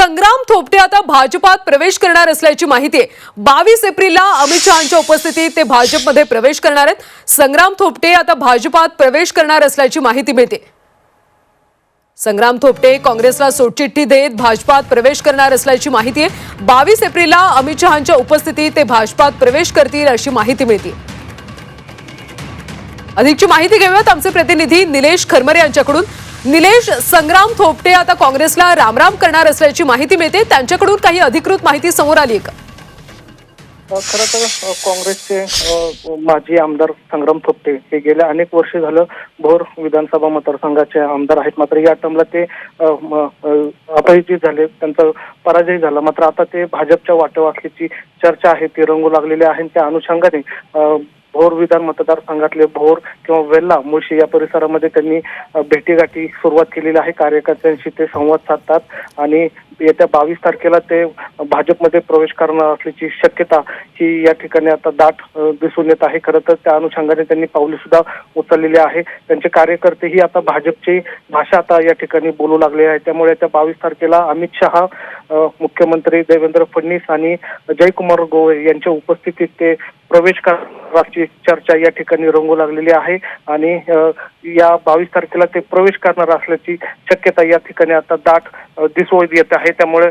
संग्राम थोपटे आता भाजपात प्रवेश करणार असल्याची माहिती आहे. बावीस एप्रिलला अमित शहाच्या उपस्थितीत ते भाजपमध्ये प्रवेश करणार आहेत. संग्राम थोपटे आता भाजपात प्रवेश करणार असल्याची माहिती मिळते. संग्राम थोपटे काँग्रेसला सोडचिठ्ठी देत भाजपात प्रवेश करणार असल्याची माहिती आहे. बावीस एप्रिलला अमित शहाच्या उपस्थितीत ते भाजपात प्रवेश करतील अशी माहिती मिळते. अधिकची माहिती घेऊयात आमचे प्रतिनिधी निलेश खरमरे यांच्याकडून. निलेश संग्राम थोपटे आता काँग्रेसला रामराम करणार असल्याची माहिती मिळते. त्यांच्याकडून काही अधिकृत माहिती समोर आली का? खरं तर काँग्रेसचे माजी आमदार संग्राम थोपटे हे गेल्या अनेक वर्ष झालं भोर विधानसभा मतदारसंघाचे आमदार आहेत. मात्र या टर्मला ते अ, झाले. त्यांचा पराजय झाला. मात्र आता ते भाजपच्या वाटेवर असल्याची चर्चा आहे. ती रंगू लागलेली आहे त्या अनुषंगाने भोर विधान मतदारसंघातले भोर किंवा वेल्ला मुळशी या परिसरामध्ये त्यांनी भेटीगाठी सुरुवात केलेली आहे. कार्यकर्त्यांशी ते संवाद साधतात आणि येत्या बावीस तारखेला ते भाजपमध्ये प्रवेश करणार असल्याची शक्यता ही या ठिकाणी आता दाट दिसून येत आहे. खरं तर त्या अनुषंगाने त्यांनी पावले सुद्धा उचललेली आहे. त्यांचे कार्यकर्तेही आता भाजपची भाषा आता या ठिकाणी बोलू लागले आहे त्यामुळे त्या बावीस तारखेला अमित शहा मुख्यमंत्री देवेंद्र फडणवीस आणि जयकुमार गोवे यांच्या उपस्थितीत ते प्रवेश करण्याची चर्चा या ठिकाणी रंगू लागलेली आहे आणि या बावीस तारखेला ते प्रवेश करणार असल्याची शक्यता या ठिकाणी आता दाट दिसून येत आहे. त्यामुळे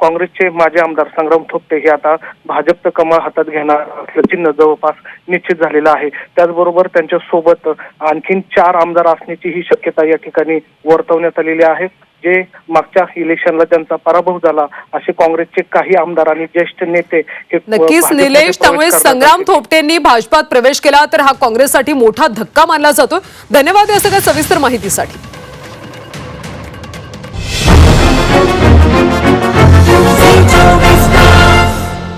काँग्रेसचे माजी आमदार संग्राम थोपटे हे आता भाजपचं कमळ हातात घेणार असल्याचं चिन्ह जवळपास निश्चित झालेलं आहे. त्याचबरोबर त्यांच्यासोबत आणखीन चार आमदार असण्याची ही शक्यता या ठिकाणी वर्तवण्यात आलेली आहे. जे मागच्या इलेक्शनला त्यांचा पराभव झाला असे काँग्रेसचे काही आमदार आणि ज्येष्ठ नेते नक्कीच निलेश त्यामुळे संग्राम. थोपटेंनी भाजपात प्रवेश केला तर हा काँग्रेससाठी मोठा धक्का मानला जातो धन्यवाद या सगळ्या सविस्तर माहितीसाठी